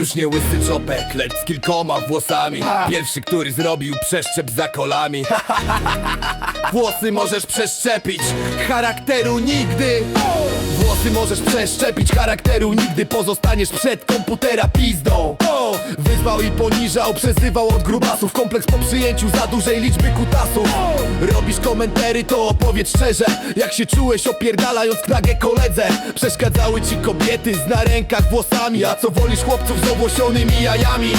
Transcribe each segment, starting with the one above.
Już nie łysy czopek, lecz z kilkoma włosami. Pierwszy, który zrobił przeszczep za kolami. Włosy możesz przeszczepić, charakteru nigdy. Włosy możesz przeszczepić, charakteru nigdy. Pozostaniesz przed komputera pizdą o, Wyzwał i poniżał, przezywał od grubasów. Kompleks po przyjęciu za dużej liczby kutasów. Robisz komentary, to opowiedz szczerze. Jak się czułeś opierdalając knagę koledze? Przeszkadzały ci kobiety z na rękach włosami. A co wolisz chłopców z owłosionymi jajami?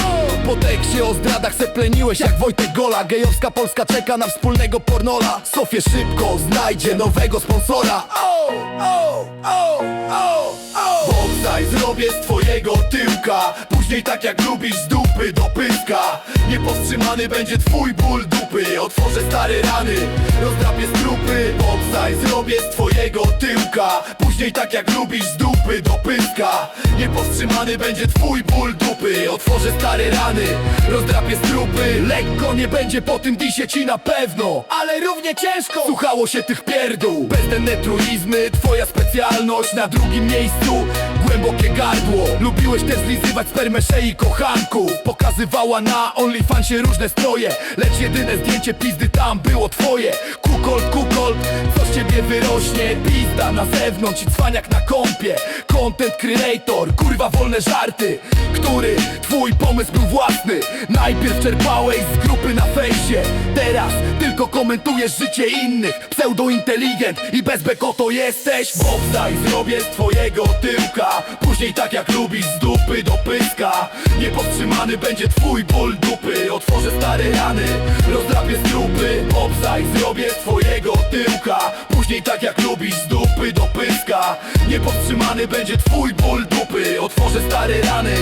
Po tekście o zdradach se pleniłeś jak Wojtek Gola. Gejowska Polska czeka na wspólnego pornola. Sofie szybko znajdzie nowego sponsora. O, o, o, o, o. Bonsai zrobię z twojego tyłka Później tak jak lubisz z dupy do pyska. Niepowstrzymany będzie twój ból dupy. Otworzę stare rany, rozdrapię strupy. Bonsai zrobię z twojego tyłka. Później tak jak lubisz z dupy do pyska. Niepowstrzymany będzie twój ból dupy. Otworzę stare rany, rozdrapię strupy. Lekko nie będzie po tym disie ci na pewno. Ale równie ciężko. Słuchało się tych pierdół. Bezdenne truizmy, twoja specjalność Na drugim miejscu głębokie gardło. Lubiłeś też zlizywać spermę szyi kochanków Pokazywała na OnlyFansie różne stroje. Lecz jedyne zdjęcie pizdy tam było twoje. Kukolt, kukolt, co z ciebie wyrośnie. Pizda na zewnątrz i cwaniak na kąpie. Content creator, kurwa wolne żarty. Który twój pomysł był własny? Najpierw czerpałeś z grupy na fejsie. Teraz tylko komentujesz życie innych. Pseudointeligent i bez bekoto jesteś. Bobstaj, zrobię z twojego tyłka Później tak jak lubisz z dupy do pyska. Niepowstrzymany będzie twój ból dupy. Otworzę stare rany, rozdrapię strupy Bobstaj, zrobię twojego tyłka. Później tak jak lubisz z dupy do pyska. Niepowstrzymany będzie twój ból dupy. Otworzę stare rany,